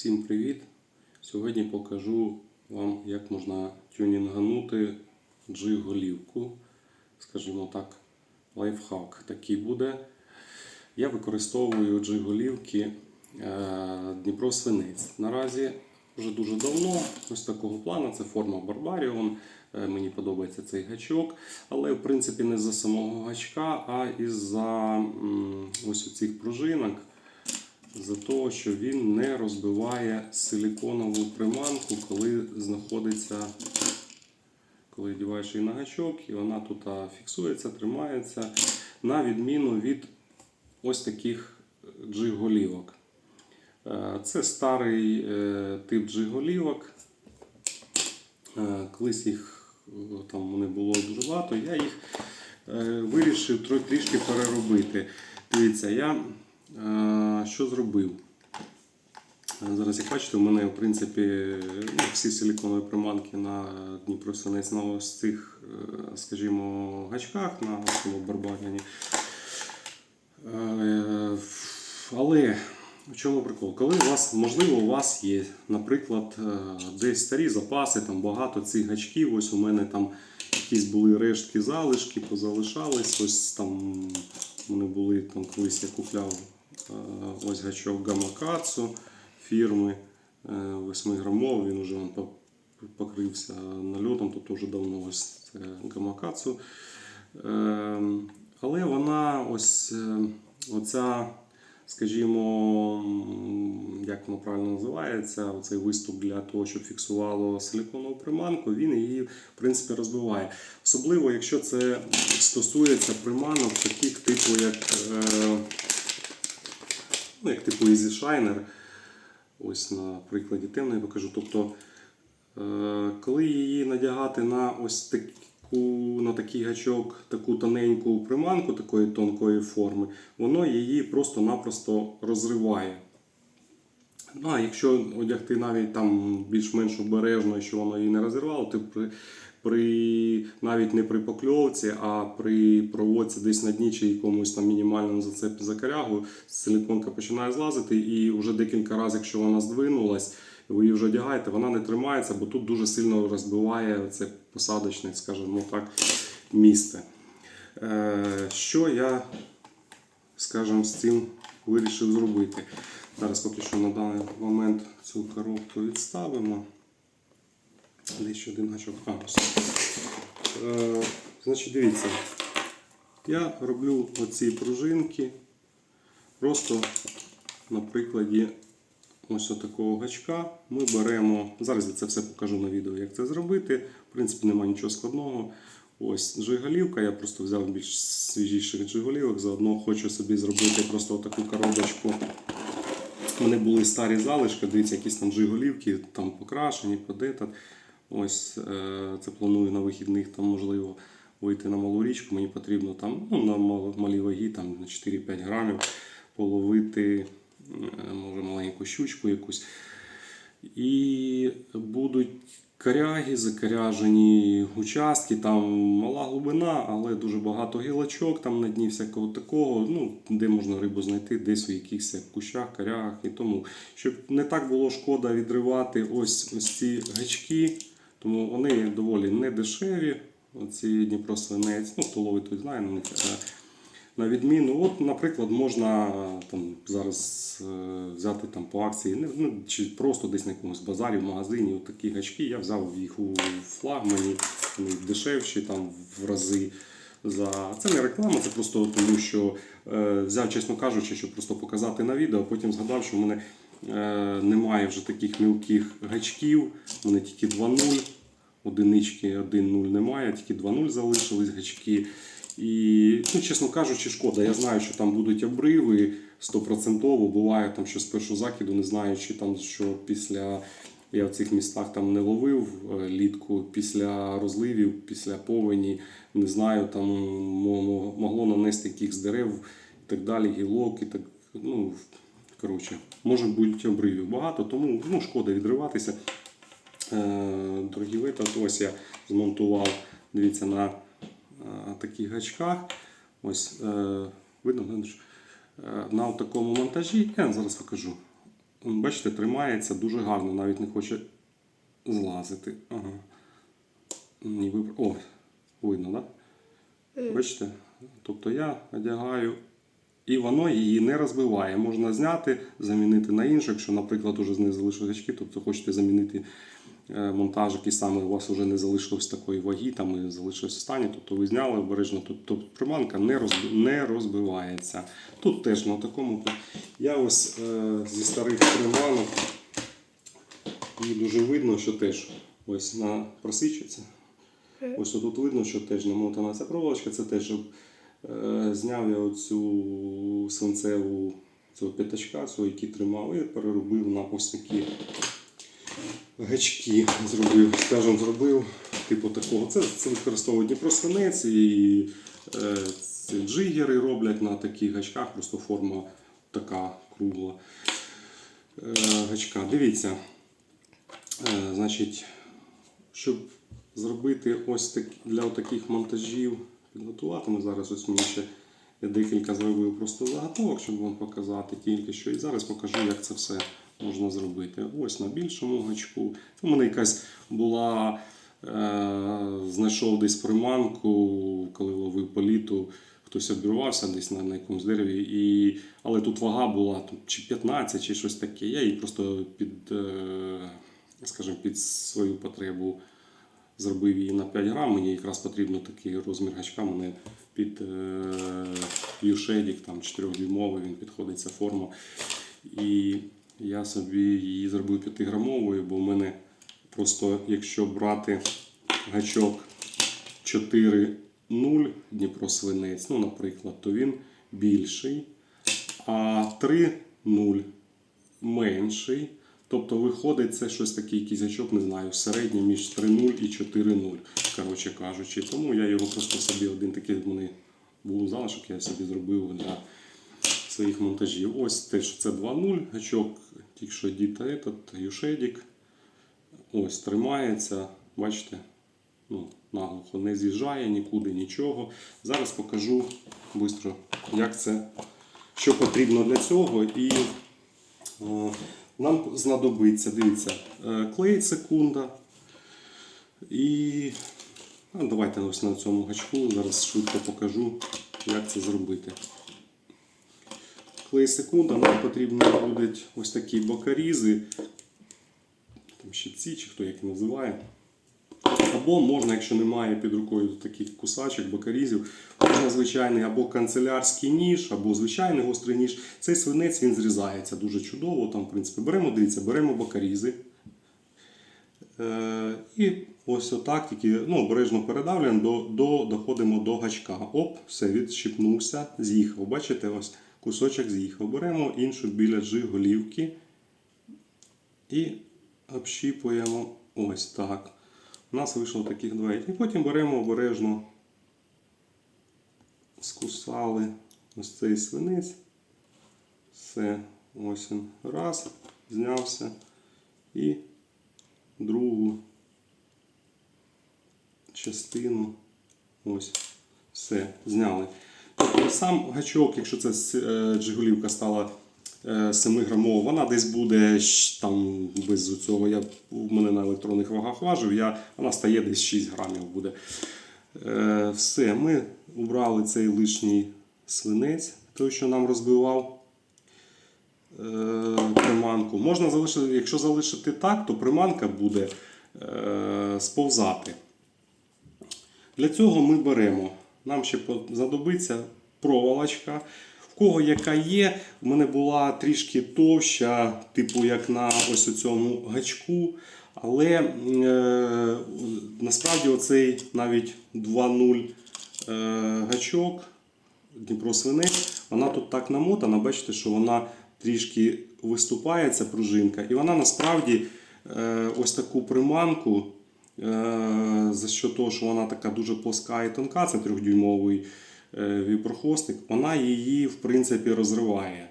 Всім привіт! Сьогодні покажу вам, як можна тюнінганути джиг-голівку. Скажімо так, лайфхак такий буде. Я використовую джиг-голівки е, Дніпро Свинець. Наразі вже дуже давно, ось такого плану, це форма Barbarian. Е, Мені подобається цей гачок, але в принципі не за самого гачка, а із-за ось цих пружинок за того, що він не розбиває силіконову приманку, коли знаходиться, коли одягаєш її на гачок, і вона тут фіксується, тримається, на відміну від ось таких джиг-голівок. Е, Це старий е, тип джиг-голівок. Е, Колись їх е, там не було дуже багато, я їх е, вирішив тро- трішки переробити. Дивіться, я е, що зробив? Зараз, як бачите, у мене в принципі ну, всі силіконові приманки на Дніпро Свинець на ось цих, е, скажімо, гачках на цьому барбагані. Е, Але в чому прикол? Коли у вас, можливо, у вас є, наприклад, е, десь старі запаси, там багато цих гачків, ось у мене там якісь були рештки залишки, позалишались, ось там вони були там колись я купляв ось гачок Гамакацу фірми 8 грамов, він вже по- покрився нальотом, тобто вже давно ось Гамакацу. Ем, Але вона ось е, оця, скажімо, як воно правильно називається, оцей виступ для того, щоб фіксувало силіконову приманку, він її в принципі розбиває. Особливо, якщо це стосується приманок, таких типу, як, е, ну, як типу Easy Shiner. Ось на прикладі темної покажу. Тобто, е, коли її надягати на ось таку, на такий гачок, таку тоненьку приманку такої тонкої форми, воно її просто-напросто розриває. Ну, а якщо одягти навіть там більш-менш обережно, що воно її не розірвало, то при, навіть не при покльовці, а при проводці десь на дні чи якомусь там мінімальному зацепі за корягу, силиконка починає злазити, і вже декілька разів, якщо вона здвинулась, ви її вже одягаєте, вона не тримається, бо тут дуже сильно розбиває це посадочне, скажімо так, місце. Е, що я скажімо, з цим вирішив зробити. Зараз поки що на даний момент цю коробку відставимо. Десь ще один гачок. А. Е, значить, дивіться, я роблю оці пружинки просто на прикладі ось такого гачка. Ми беремо, зараз я це все покажу на відео, як це зробити. В принципі, немає нічого складного. Ось джиголівка, я просто взяв більш свіжіших джиголівок, заодно хочу собі зробити просто таку коробочку. У мене були старі залишки, дивіться, якісь там джиголівки, там покрашені, подетат. Ось е, це планую на вихідних, там можливо вийти на малу річку. Мені потрібно там ну, на мал- малій вагі, там на 4-5 грамів половити, е, може маленьку щучку якусь. І будуть коряги, закоряжені участки, там мала глибина, але дуже багато гілочок там на дні всякого такого, ну, де можна рибу знайти, десь у якихось кущах, корягах і тому. Щоб не так було шкода відривати ось, ось ці гачки, тому вони доволі не дешеві. Оці Дніпро свинець, ну хто ловить, той знає на них. е, на відміну, от, наприклад, можна там зараз е, взяти там по акції, ну, чи просто десь на якомусь базарі, в магазині, от такі гачки. Я взяв їх у флагмані, вони дешевші там в рази. За... Це не реклама, це просто тому, що е, взяв, чесно кажучи, щоб просто показати на відео, а потім згадав, що в мене немає вже таких мілких гачків, в мене тільки 2.0, одинички 1.0 немає, тільки 2.0 залишились гачки. І, ну, чесно кажучи, шкода. Я знаю, що там будуть обриви стопроцентово. Буває там, що з першого закиду, не знаю, чи там що після я в цих містах там не ловив е, літку після розливів, після повені, не знаю, там мо- мо- могло нанести якихось дерев і так далі, гілок і так. Ну, коротше, може бути обривів багато, тому ну, шкода відриватися. Е, Дорогі ви, ось я змонтував, дивіться, на е, таких гачках. Ось, е, видно, на такому монтажі, я зараз покажу. Бачите, тримається дуже гарно, навіть не хоче злазити. Ага. Ніби... О, видно, так? Да? Бачите? Тобто я одягаю, і воно її не розбиває. Можна зняти, замінити на іншу. Якщо, наприклад, уже з неї залишились гачки, тобто хочете замінити е, монтаж, який саме у вас вже не залишилось такої ваги, там і залишилось стані, тобто ви зняли обережно, тобто приманка не, розби- не розбивається. Тут теж на такому. Я ось е, зі старих приманок і дуже видно, що теж ось на просичується. Ось тут видно, що теж намотана ця проволочка, це теж щоб е, зняв я оцю свинцеву цього п'ятачка, цього, який тримав, і переробив на ось такі гачки. Зробив, скажімо, зробив типу такого. Це, це використовують Дніпросвинець і е, джигери роблять на таких гачках, просто форма така кругла е, гачка. Дивіться, е, значить, щоб зробити ось так, для таких монтажів, підготувати. Ми зараз ось мені ще я декілька зробив просто заготовок, щоб вам показати тільки що. І зараз покажу, як це все можна зробити. Ось на більшому гачку. Це в мене якась була. Е, знайшов десь приманку, коли ловив по літу, хтось обірвався десь на, на якомусь дереві, і, але тут вага була чи 15, чи щось таке. Я її просто під, е, скажімо, під свою потребу зробив її на 5 грам. Мені якраз потрібно такий розмір гачка. Мене під е, юшедік, там 4-дюймовий, він підходить ця форма. І я собі її зробив 5-грамовою, бо в мене просто, якщо брати гачок 4.0 Дніпро свинець, ну, наприклад, то він більший, а 3.0 менший. Тобто виходить це щось таке, якийсь гачок, не знаю, середній між 3.0 і 4.0, коротше кажучи. Тому я його просто собі один такий мене був залишок, я собі зробив для своїх монтажів. Ось теж це 2.0 гачок, тільки що діта этот, юшедік. Ось тримається, бачите, ну, наглухо не з'їжджає нікуди, нічого. Зараз покажу швидко, як це, що потрібно для цього. І е, нам знадобиться, дивіться, е, клей секунда. І а давайте ось на цьому гачку зараз швидко покажу, як це зробити. Клей секунда, нам потрібні будуть ось такі бокарізи, там щипці, чи хто як називає. Або можна, якщо немає під рукою таких кусачок, бокарізів, можна звичайний або канцелярський ніж, або звичайний гострий ніж. Цей свинець він зрізається дуже чудово. Там, в принципі, беремо, дивіться, беремо бокарізи. Е, і ось отак, тільки ну, обережно передавлюємо, до, до, доходимо до гачка. Оп, все, відщипнувся, з'їхав. Бачите, ось кусочок з'їхав. Беремо іншу біля голівки і общіпуємо ось так. У нас вийшло таких два. І потім беремо обережно, скусали ось цей свинець. Все, ось він. Раз, знявся. І другу частину. Ось. Все, зняли. Тобто сам гачок, якщо це е, джигулівка стала 7-грамова, вона десь буде там без цього. Я в мене на електронних вагах важив, я, вона стає десь 6 грамів буде. Е, все, ми убрали цей лишній свинець, той, що нам розбивав е, приманку. Можна залишити, якщо залишити так, то приманка буде е, сповзати. Для цього ми беремо. Нам ще знадобиться проволочка. Кого яка є, в мене була трішки товща, типу як на ось цьому гачку. Але е, насправді оцей навіть 2.0 е, гачок Дніпро свинець, вона тут так намотана, бачите, що вона трішки виступає, ця пружинка. І вона насправді е, ось таку приманку, е, за що того, що вона така дуже плоска і тонка, це трьохдюймовий віпрохвостик, вона її в принципі розриває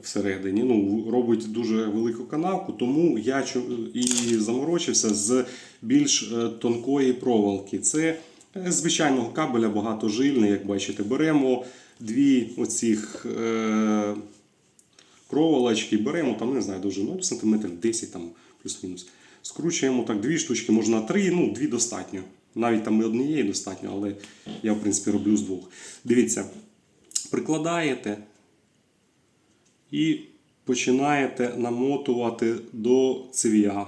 всередині. Ну, робить дуже велику канавку, тому я і заморочився з більш е, тонкої проволоки. Це е, звичайного кабеля багатожильний, як бачите, беремо дві оцих е, проволочки, беремо там, не знаю, довжину ну, сантиметрів 10 там плюс-мінус. Скручуємо так дві штучки, можна три, ну дві достатньо. Навіть там і однієї достатньо, але я в принципі роблю з двох. Дивіться, прикладаєте і починаєте намотувати до цев'я.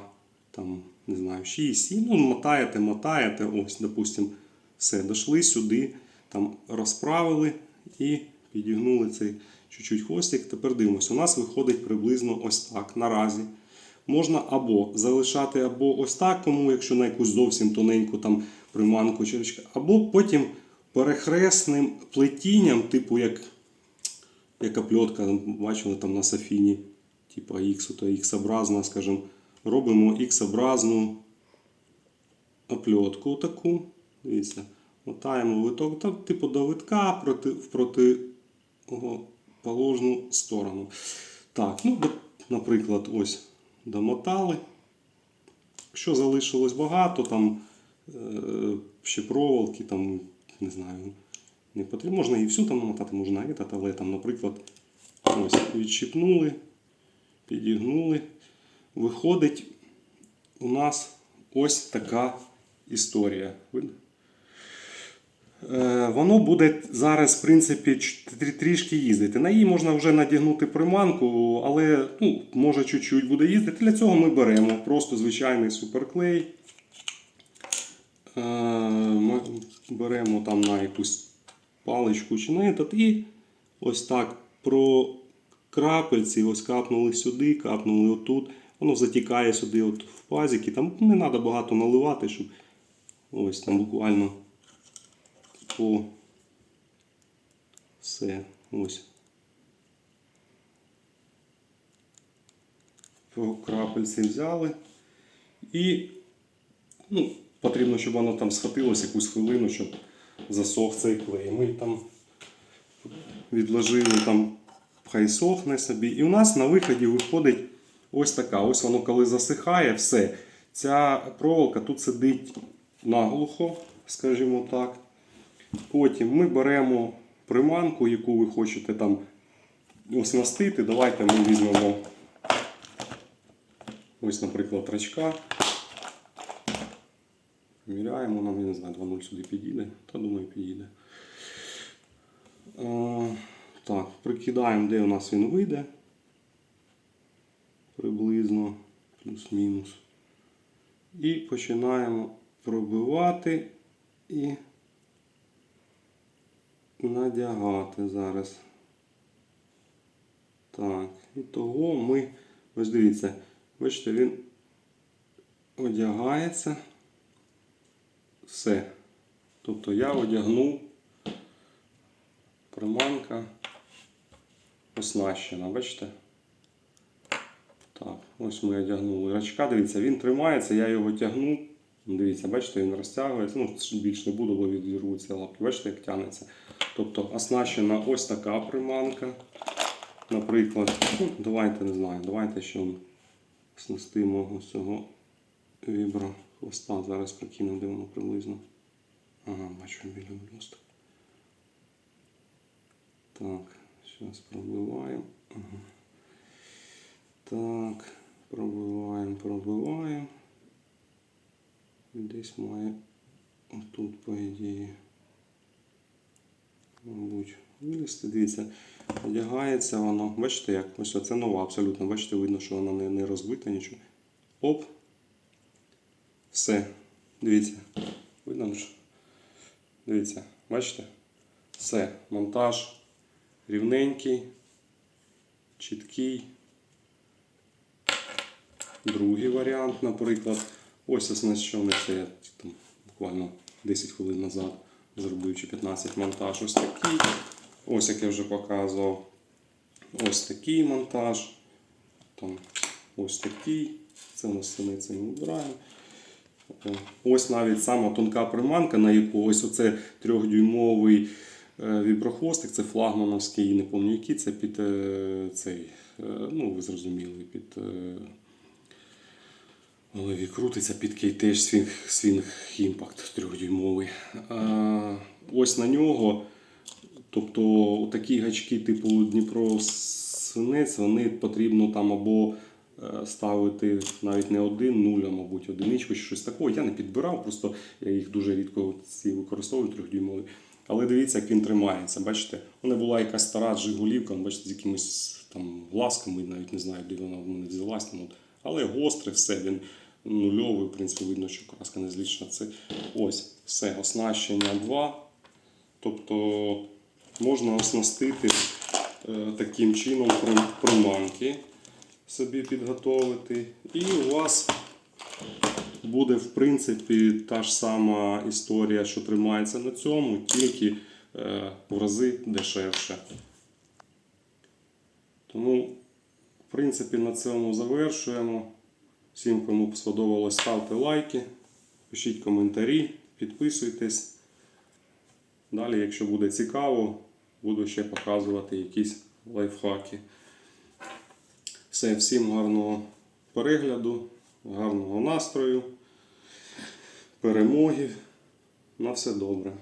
Там, не знаю, 6, 7, ну, мотаєте, мотаєте, ось, допустим, все, дійшли сюди, там розправили і підігнули цей чуть-чуть хвостик. Тепер дивимося, у нас виходить приблизно ось так наразі. Можна або залишати або ось так, кому, якщо на якусь зовсім тоненьку там приманку або потім перехресним плетінням, типу як яка пльотка, бачили там на Сафіні, типу X, то X-образна, скажімо, робимо X-образну опльотку таку. Дивіться, мотаємо виток, та, типу до витка проти, в протиположну сторону. Так, ну, наприклад, ось домотали. Якщо залишилось багато, там е, ще проволоки, там, не знаю, не потрібно. Можна і всю там намотати, можна і але там, наприклад, ось відщипнули, підігнули. Виходить у нас ось така історія. Видно? Е, Воно буде зараз, в принципі, трішки їздити. На її можна вже надягнути приманку, але ну, може чуть-чуть буде їздити. Для цього ми беремо просто звичайний суперклей. Е, Ми беремо там на якусь паличку чи на этот, і ось так про крапельці, ось капнули сюди, капнули отут. Воно затікає сюди от в пазики. Там не треба багато наливати, щоб ось там буквально по все. Ось. По крапельці взяли. І ну, потрібно, щоб воно там схватилось якусь хвилину, щоб засох цей клей. Ми там відложили там, хай сохне собі. І у нас на виході виходить ось така. Ось воно коли засихає, все. Ця проволока тут сидить наглухо, скажімо так. Потім ми беремо приманку, яку ви хочете там оснастити. Давайте ми візьмемо ось, наприклад, рачка. Міряємо, нам, я не знаю, 2.0 сюди підійде. Та думаю, підійде. Е, так, прикидаємо, де у нас він вийде. Приблизно плюс-мінус. І починаємо пробивати і надягати зараз. Так, і того ми, ось дивіться, бачите, він одягається. Все. Тобто я одягнув приманка оснащена, бачите? Так, ось ми одягнули рачка. Дивіться, він тримається, я його тягну. Дивіться, бачите, він розтягується. Ну, більше не буду, бо відірвуться лапки. Бачите, як тягнеться. Тобто оснащена ось така приманка. Наприклад, ну, давайте не знаю, давайте ще оснастимо ось цього вібро хвоста. Зараз прикинемо, де воно приблизно. Ага, бачу біля блюсток. Так, зараз пробиваємо. Ага. Так, пробиваємо, пробиваємо. Десь має отут, по ідеї, мабуть, вилізти. Дивіться, одягається воно. Бачите як? Ось це нова абсолютно. Бачите, видно, що вона не, не розбита нічого. Оп. Все. Дивіться. Видно ж? Дивіться, бачите? Все. Монтаж рівненький, чіткий. Другий варіант, наприклад, ось оснащений, це я там буквально 10 хвилин назад зробив чи 15 монтаж. Ось такий. Ось як я вже показував. Ось такий монтаж. Там ось такий. Це у нас сини цим вибираємо. Ось навіть сама тонка приманка, на яку ось оце трьохдюймовий е, віброхвостик, це флагмановський, не пам'ятаю який, це під е, цей, е, ну ви зрозуміли, під голові крутиться під кейтеж Swing, Swing Impact трьохдюймовий. Е, Ось на нього, тобто такі гачки типу Дніпро свинець, вони потрібно там або е, ставити навіть не один нуль, а мабуть одиничку щось такого. Я не підбирав, просто я їх дуже рідко ці використовую трьохдюймові. Але дивіться, як він тримається. Бачите, мене була якась стара Жигулівка, бачите, з якимись там глазками, навіть не знаю, де вона в мене взялась. Але гостре все, він нульовий, в принципі, видно, що краска не злічна. Це ось все, оснащення 2. Тобто можна оснастити е, таким чином прим- приманки собі підготовити. І у вас буде, в принципі, та ж сама історія, що тримається на цьому, тільки е, в рази дешевше. Тому, в принципі, на цьому завершуємо. Всім, кому сподобалось, ставте лайки, пишіть коментарі, підписуйтесь. Далі, якщо буде цікаво, буду ще показувати якісь лайфхаки. Все, всім гарного перегляду, гарного настрою, перемоги. На все добре.